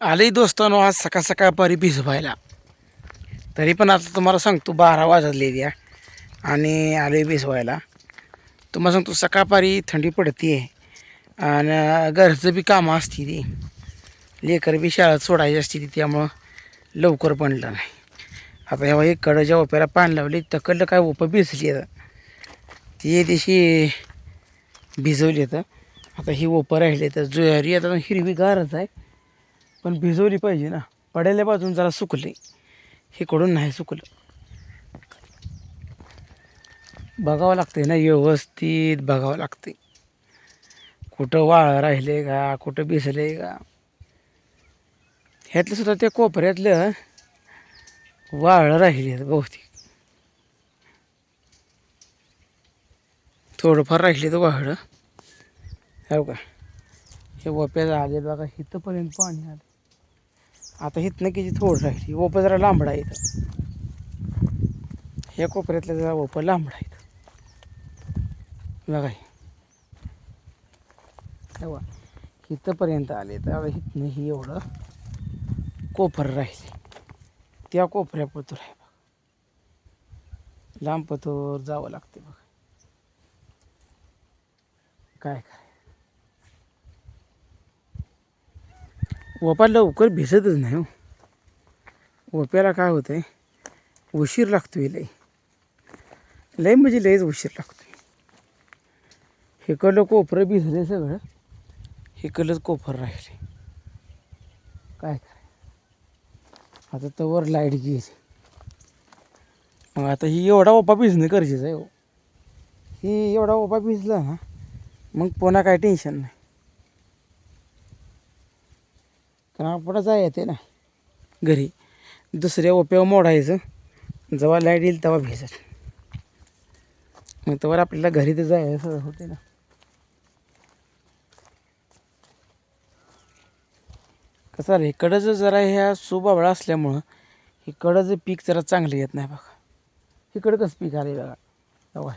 आले दोस्तानो आज सकाळ सकाळ पारी भिजवायला तरी पण आता तुम्हाला सांगतो बारा वाजलेली आहे आणि आले भिजवायला तुम्हाला सांगतो सकाळपारी थंडी पडते आणि घरचं बी कामं असते ती. लेकर बी शाळेत सोडायची असते ती त्यामुळं लवकर बनलं नाही. आता ह्या एक कडं ज्या ओप्याला पाणी लावली तकडलं काय ओपं भिजली आता ती दिवशी भिजवली तर आता ही ओपं राहिली तर ज्वारी आता हिरवी गारच आहे. पण भिजवली पाहिजे ना. पडायला जरा जरा हे कडून नाही सुकलं. बघावं लागते ना व्यवस्थित बघावं लागते कुठं वाळ राहिले का कुठं भिसले का. ह्यातलं सुद्धा त्या कोपऱ्यातलं वाळ राहिले बहुतेक. थोडंफार राहिले तर वाळं. हो का? हे वप्या आले बघा इथंपर्यंत पाणी आलं. आता हिथनं की जी थोडं राहिली? ओपं जरा लांबडा आहे इथं ह्या कोपऱ्यातलं जरा ओपं लांबडा आहे बघा हे. तेव्हा इथंपर्यंत आले तर आता इथनं ही एवढं कोपर राहिले. त्या कोपऱ्या पतूर आहे बघ. लांब पतूर जावं लागते बघ. काय काय? ओपा लवकर भिजतच नाही हो. ओप्याला काय होतं आहे उशीर लागतो आहे लय. लय म्हणजे लयच उशीर लागतो आहे हिकडलं कोपरं भिजले सगळं हिकडलंच कोपर राहिले काय काय आता तवर लाइट गेली. मग आता ही एवढा ओपा भिजणं गरजेचं आहे हो. ही एवढा ओपा भिजला ना मग पुन्हा काय टेन्शन नाही. कारण आपण जाय येते ना. घरी. दुसऱ्या ओप्यावर मोडायचं. जेव्हा लाइट येईल तेव्हा भिजत मग तेव्हा आपल्याला घरी तर जायचं होते ना. कसं झालं इकडंच जरा ह्या सुबाबळा असल्यामुळं इकडंचं पीक जरा चांगलं येत नाही बघा. इकडं कसं पीक आले बघा. तेव्हा.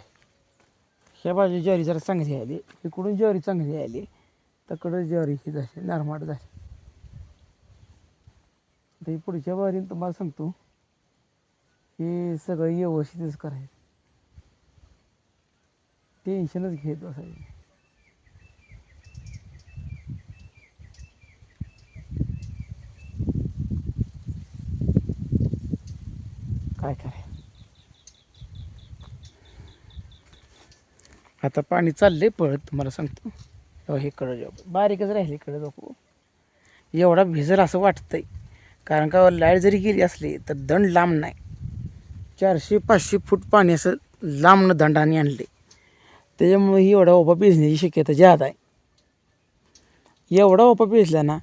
ह्या बाजू ज्वारी जरा चांगली आली. इकडून ज्वारी चांगली आली. तकडं ज्वारी ही झाली नरमाट झाली. आता ही पुढच्या वारीने तुम्हाला सांगतो. हे सगळं व्यवस्थितच करायचं. टेन्शनच घेत बसायचं. काय करायचं? आता पाणी चाललंय पळत तुम्हाला सांगतो. तेव्हा हे कडं जाऊ बारीकच राहिले कडं जाऊ एवढा भिजर असं वाटतंय. कारण का लाइट जरी गेली असली तर दंड लांब नाही. चारशे पाचशे फूट पाणी असं लांबनं दंडाने आणले. त्याच्यामुळे ही एवढा ओपा भिजण्याची शक्यता जादा आहे. एवढा ओपा भिजला ना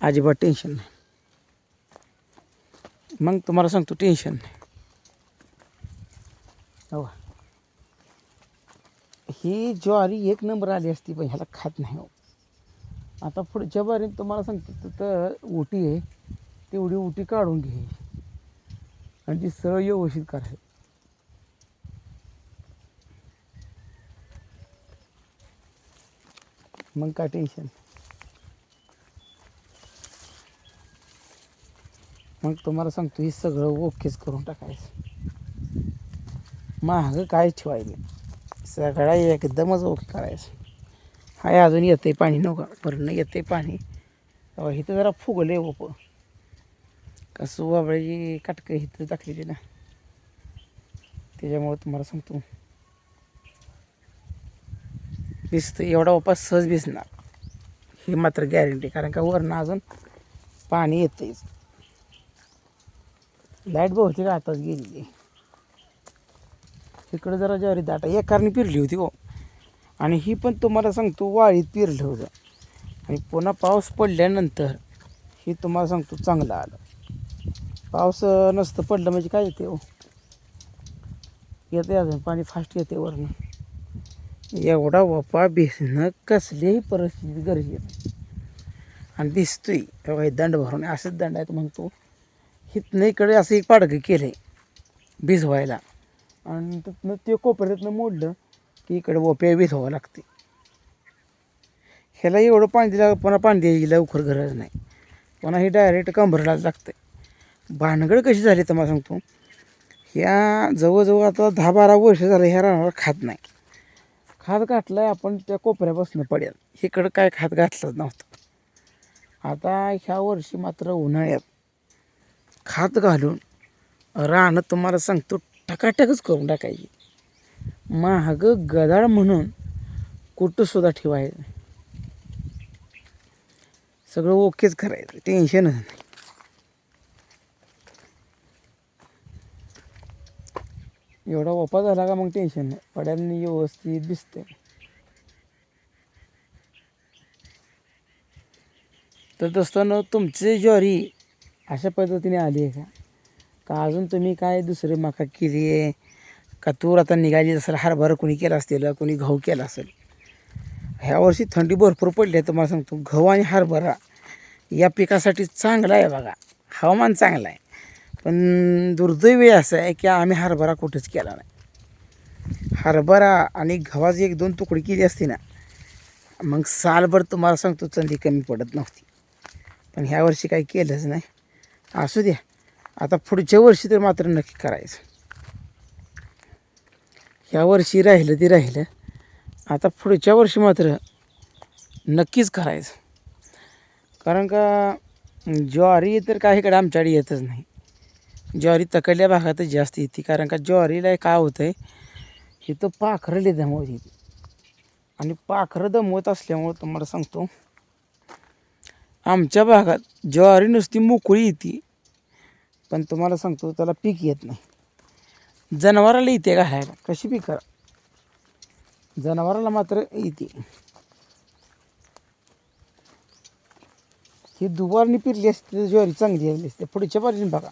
अजिबात टेन्शन नाही. मग तुम्हाला सांगतो टेन्शन नाही. हो ही ज्वारी एक नंबर आली असती पण ह्याला खात नाही हो. आता पुढच्या बारीत तुम्हाला सांगतो तिथं उटी आहे. तेवढी उटी काढून घे. आणि ती सरळ व्यवस्थित करायची मग काय टेन्शन मग तुम्हाला सांगतो हे सगळं ओकेच करून टाकायचं. महाग काय ठेवायचं नाही. सगळा एकदमच ओके करायचं. हाय अजून येते पाणी नका नाही येते पाणी. तेव्हा इथं जरा फुगले ओप कसं बाबळ्याची काटकं इथं टाकलेली ना. त्याच्यामुळं तुम्हाला सांगतो. भिजतं एवढा ओपा सहज भिजणार ही मात्र गॅरंटी कारण का वरनं अजून पाणी येतेच लाइट बहुतेक आताच गेलेली. इकडं जरा ज्वारी दाटा एकारने पिरली होती हो. आणि ही पण तुम्हाला सांगतो वाळीत पिरलं होतं. आणि पुन्हा पाऊस पडल्यानंतर ही तुम्हाला सांगतो चांगलं आलं. पाऊस नसतं पडलं म्हणजे काय येते हो? येते अजून पाणी फास्ट येते वरनं. एवढा वपा भिजणं कसलीही परिस्थिती गरजेचं आणि भिजतोय तेव्हा दंड भरून असंच दंड आहे म्हणतो. हिथनं इकडे असं एक पाडगं केलं आहे भिजवायला. आणि तिथनं ते कोपऱ्यातनं मोडलं की इकडे वप्या भिजवावं लागते. ह्याला एवढं पाणी दिलं पुन्हा पाणी द्यायची लवकर गरज नाही. पुन्हा हे डायरेक्ट कंबरलाच लागतं भानगड कशी झाली तर मला सांगतो. ह्या जवळजवळ आता दहा बारा वर्ष झालं ह्या रानावर खात नाही. खात घातलं आहे आपण त्या कोपऱ्यापासून पडेल. इकडं काय खात घातलंच नव्हतं. आता ह्या वर्षी मात्र उन्हाळ्यात खात घालून रानं तुम्हाला सांगतो टकाटकच करून टाकायची. महाग गदाळ म्हणून कुठंसुद्धा ठेवायचं सगळं ओकेच करायचं. टेन्शनच नाही. एवढा ओपा झाला का मग टेन्शन नाही. पड्यांनी व्यवस्थित दिसते तर दोस्तांनो तुमची ज्वारी अशा पद्धतीने आली आहे का? का अजून तुम्ही काय दुसरे मका केली आहे? का तूर आता निघाली असेल हरभरा कोणी केला असतील कोणी गहू केला असेल. ह्या वर्षी थंडी भरपूर पडली आहे तुम्हाला सांगतो. गहू आणि हरभरा या पिकासाठी चांगला आहे बघा. हवामान चांगलं आहे. पण दुर्दैवी असं आहे की आम्ही हरभरा कुठंच केला नाही. हरभरा आणि गव्हाची एक दोन तुकडी केली असती ना मग सालभर तुम्हाला सांगतो चंदी कमी पडत नव्हती. पण ह्या वर्षी काही केलंच नाही. असू द्या. आता पुढच्या वर्षी तर मात्र नक्की करायचं. ह्या वर्षी राहिलं ते राहिलं. आता पुढच्या वर्षी मात्र नक्कीच करायचं. कारण का ज्वारी तर काही इकडे आमच्याकडे येतच नाही. ज्वारी तकडल्या भागातच जास्त येते कारण का ज्वारीला काय होतं आहे इथं पाखरं दमवत. येते आणि पाखरं दमवत असल्यामुळं तुम्हाला सांगतो आमच्या भागात ज्वारी नुसती मोकळी येते पण तुम्हाला सांगतो त्याला पीक येत नाही. जनावराला येते घालायला कशी पीक करा? जनावराला मात्र येते. ही दुबारनी पिरली असते ज्वारी चांगली आली असते. पुढच्या बाजूने बघा.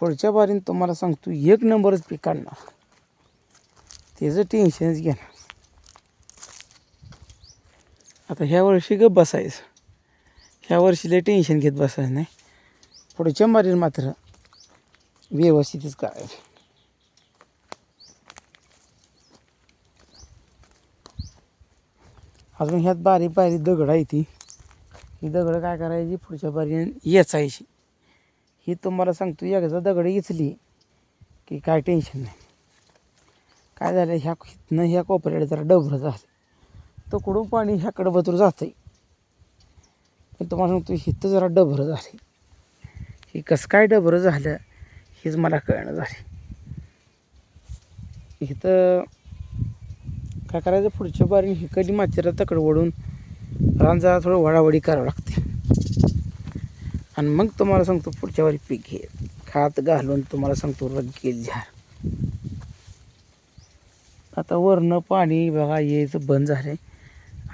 पुढच्या बारीने तुम्हाला सांगतो एक नंबरच पीक काढणार. त्याचं टेन्शनच घेणार. आता ह्या वर्षी ग बसायचं. ह्या वर्षीला टेन्शन घेत बसायचं नाही. पुढच्या बारीने मात्र व्यवस्थितच करायचं अजून ह्यात बारीक बारीक दगड आहे ती. ही दगडं काय करायची? पुढच्या बारीने येचायची. ही तुम्हाला सांगतो एकदा दगड इचली की काय टेन्शन नाही. काय झालं ह्या न ह्या कोपऱ्याला जरा डबरं झालं. तर पाणी ह्याकडं बदलून जातं आहे पण तुम्हाला सांगतो हिथं जरा डबरं झाले ही कसं काय डबरं झालं हेच मला कळणं झाले इथं काय करायचं पुढच्या बारीने ही कधी मातीला तकड ओढून रांजा थोडं वडावडी करावं लागतं आणि मग तुम्हाला सांगतो पुढच्या वारी पीक घे. खात घालून तुम्हाला सांगतो रगेल झार आता वरनं पाणी बघा यायचं बंद झालं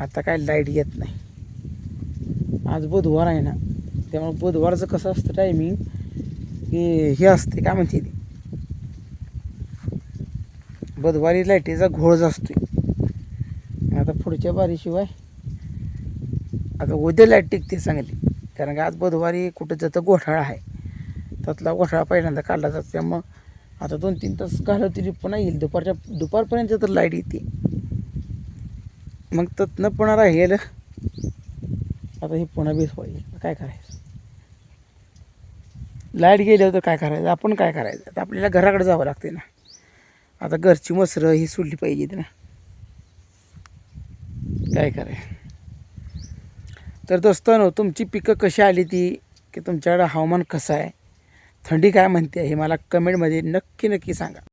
आता काय लाइट येत नाही. आज बुधवार आहे ना त्यामुळे बुधवारचं कसं असतं टायमिंग की हे असते काय म्हणते ते? बुधवारी लाईटीचा घोळच असतो आता पुढच्या बारीशिवाय आता उद्या लाइट टिकते चांगली. कारण का आज बुधवारी कुठं जातं गोठाळा आहे. त्यातला घोठाळा पहिल्यांदा काढला जातो. त्यामुळं आता दोन तीन तास घालवतील पुन्हा येईल. दुपारच्या दुपारपर्यंत तर लाइट येते. मग त्यातनं पुन्हा राहील आता हे पुन्हा बेस पाहिजे काय करायचं? लाइट गेल्यावर तर काय करायचं? आपण काय करायचं? आता आपल्याला घराकडे जावं लागते ना. आता घरची मसरं ही सुटली पाहिजेत ना. काय करायचं? तर दोस्तांनो तुमची पिकं कशी आली ती? की तुमच्याकडं हवामान कसं आहे? थंडी काय म्हणते? हे मला कमेंटमध्ये नक्की नक्की सांगा.